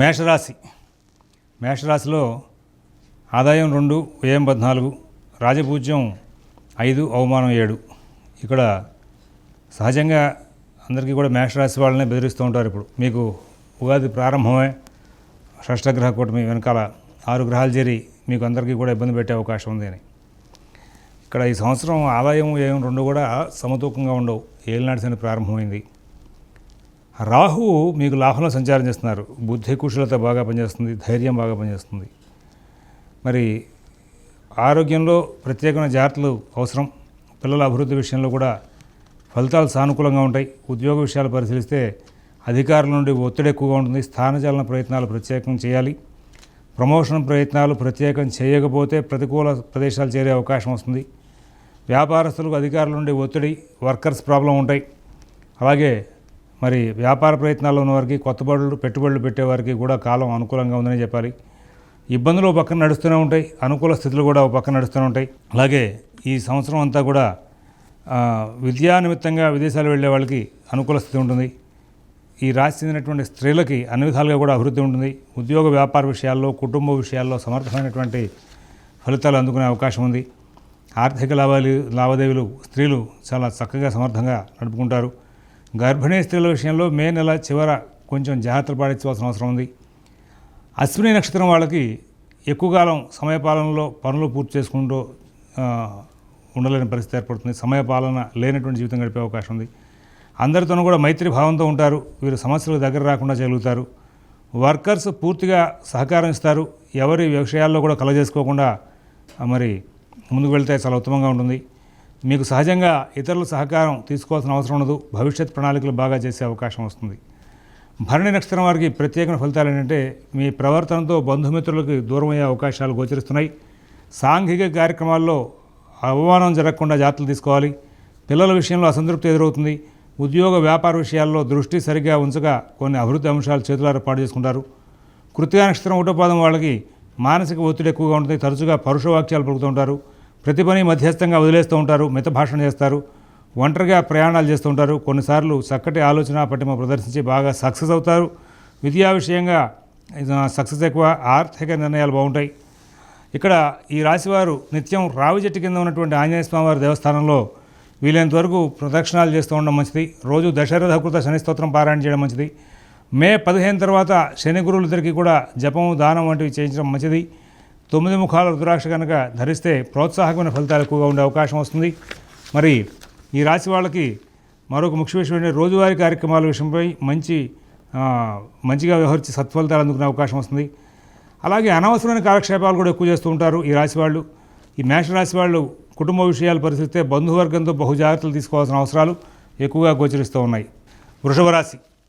మేషరాశి. మేషరాశిలో ఆదాయం రెండు వ్యయం పద్నాలుగు రాజపూజ్యం ఐదు అవమానం ఏడు. ఇక్కడ సహజంగా అందరికీ కూడా మేషరాశి వాళ్ళనే బెదిరిస్తూ ఉంటారు ఇప్పుడు. మీకు ఉగాది ప్రారంభమే షష్టగ్రహ కూటమి వెనకాల ఆరు గ్రహాలు చేరి మీకు అందరికీ కూడా ఇబ్బంది పెట్టే అవకాశం ఉంది అని. ఇక్కడ ఈ సంవత్సరం ఆదాయం వ్యయం రెండు కూడా సమతూకంగా ఉండవు. ఏలినాటి శని ప్రారంభమైంది. రాహువు మీకు లాభంలో సంచారం చేస్తున్నారు. బుద్ధి కుశలత బాగా పనిచేస్తుంది ధైర్యం బాగా పనిచేస్తుంది. మరి ఆరోగ్యంలో ప్రత్యేకమైన జాగ్రత్తలు అవసరం. పిల్లల అభివృద్ధి విషయంలో కూడా ఫలితాలు సానుకూలంగా ఉంటాయి. ఉద్యోగ విషయాలు పరిశీలిస్తే అధికారుల నుండి ఒత్తిడి ఎక్కువగా ఉంటుంది. స్థానచలన ప్రయత్నాలు ప్రత్యేకం చేయాలి. ప్రమోషన్ ప్రయత్నాలు ప్రత్యేకం చేయకపోతే ప్రతికూల ప్రదేశాలు చేరే అవకాశం వస్తుంది. వ్యాపారస్తులకు అధికారుల నుండి ఒత్తిడి వర్కర్స్ ప్రాబ్లం ఉంటాయి. అలాగే మరి వ్యాపార ప్రయత్నాల్లో ఉన్నవారికి కొత్త బడులు పెట్టుబడులు పెట్టేవారికి కూడా కాలం అనుకూలంగా ఉందని చెప్పాలి. ఇబ్బందులు ఒక పక్కన నడుస్తూనే ఉంటాయి అనుకూల స్థితులు కూడా ఒక పక్కన నడుస్తూనే ఉంటాయి. అలాగే ఈ సంవత్సరం అంతా కూడా విద్యా నిమిత్తంగా విదేశాలు వెళ్ళే వాళ్ళకి అనుకూల స్థితి ఉంటుంది. ఈ రాశి చెందినటువంటి స్త్రీలకి అన్ని విధాలుగా కూడా అభివృద్ధి ఉంటుంది. ఉద్యోగ వ్యాపార విషయాల్లో కుటుంబ విషయాల్లో సమర్థమైనటువంటి ఫలితాలు అందుకునే అవకాశం ఉంది. ఆర్థిక లాభాలు లావాదేవీలు స్త్రీలు చాలా చక్కగా సమర్థంగా నడుపుకుంటారు. గర్భిణీ స్త్రీల విషయంలో మే నెల చివర కొంచెం జాగ్రత్త పాటించవలసిన అవసరం ఉంది. అశ్విని నక్షత్రం వాళ్ళకి ఎక్కువ కాలం సమయపాలనలో పనులు పూర్తి చేసుకుంటూ ఉండలేని పరిస్థితి ఏర్పడుతుంది. సమయపాలన లేనటువంటి జీవితం గడిపే అవకాశం ఉంది. అందరితోనూ కూడా మైత్రి భావంతో ఉంటారు. వీరు సమస్యలకు దగ్గర రాకుండా చేయగలుగుతారు. వర్కర్స్ పూర్తిగా సహకారం ఇస్తారు. ఎవరి విషయాల్లో కూడా కలగజేసుకోకుండా మరి ముందుకు వెళ్తే చాలా ఉత్తమంగా ఉంటుంది. మీకు సహజంగా ఇతరుల సహకారం తీసుకోవాల్సిన అవసరం ఉండదు. భవిష్యత్ ప్రణాళికలు బాగా చేసే అవకాశం వస్తుంది. భరణి నక్షత్రం వారికి ప్రత్యేకమైన ఫలితాలు ఏంటంటే మీ ప్రవర్తనతో బంధుమిత్రులకు దూరం అయ్యే అవకాశాలు గోచరిస్తున్నాయి. సాంఘిక కార్యక్రమాల్లో అవమానం జరగకుండా జాగ్రత్తలు తీసుకోవాలి. పిల్లల విషయంలో అసంతృప్తి ఎదురవుతుంది. ఉద్యోగ వ్యాపార విషయాల్లో దృష్టి సరిగ్గా ఉంచగా కొన్ని అభివృద్ధి అంశాలు చేతులారా పాటు చేసుకుంటారు. కృతికా నక్షత్రం ఒకటో పాదం వాళ్ళకి మానసిక ఒత్తిడి ఎక్కువగా ఉంటుంది. తరచుగా పరుష వాక్యాలు పలుకుతూ ఉంటారు. ప్రతి పని మధ్యస్థంగా వదిలేస్తూ ఉంటారు మిత భాషణ చేస్తారు ఒంటరిగా ప్రయాణాలు చేస్తూ ఉంటారు. కొన్నిసార్లు చక్కటి ఆలోచన పట్టిమ ప్రదర్శించి బాగా సక్సెస్ అవుతారు. విద్యా విషయంగా సక్సెస్ ఎక్కువ ఆర్థిక నిర్ణయాలు బాగుంటాయి. ఇక్కడ ఈ రాశివారు నిత్యం రావి చెట్టు కింద ఉన్నటువంటి ఆంజనేయ వారి దేవస్థానంలో వీలైనంత వరకు ప్రదక్షిణాలు చేస్తూ ఉండడం మంచిది. రోజు దశరథకృత శని స్తోత్రం పారాయణ చేయడం మంచిది. మే పదిహేను తర్వాత శని గురువులిద్దరికీ కూడా జపము దానం వంటివి చేయించడం మంచిది. తొమ్మిది ముఖాల రుద్రాక్ష కనుక ధరిస్తే ప్రోత్సాహకమైన ఫలితాలు ఎక్కువగా ఉండే అవకాశం వస్తుంది. మరి ఈ రాశి వాళ్ళకి మరొక ముఖ్య విషయం ఏంటంటే రోజువారీ కార్యక్రమాల విషయంపై మంచి మంచిగా వ్యవహరించి సత్ఫలితాలు అందుకునే అవకాశం వస్తుంది. అలాగే అనవసరమైన కాలక్షేపాలు కూడా ఎక్కువ చేస్తూ ఉంటారు ఈ రాశి వాళ్ళు. ఈ మేష రాశి వాళ్ళు కుటుంబ విషయాలు పరిశీలిస్తే బంధువర్గంతో బహు జాగ్రత్తలు తీసుకోవాల్సిన అవసరాలు ఎక్కువగా గోచరిస్తూ ఉన్నాయి. వృషభ రాశి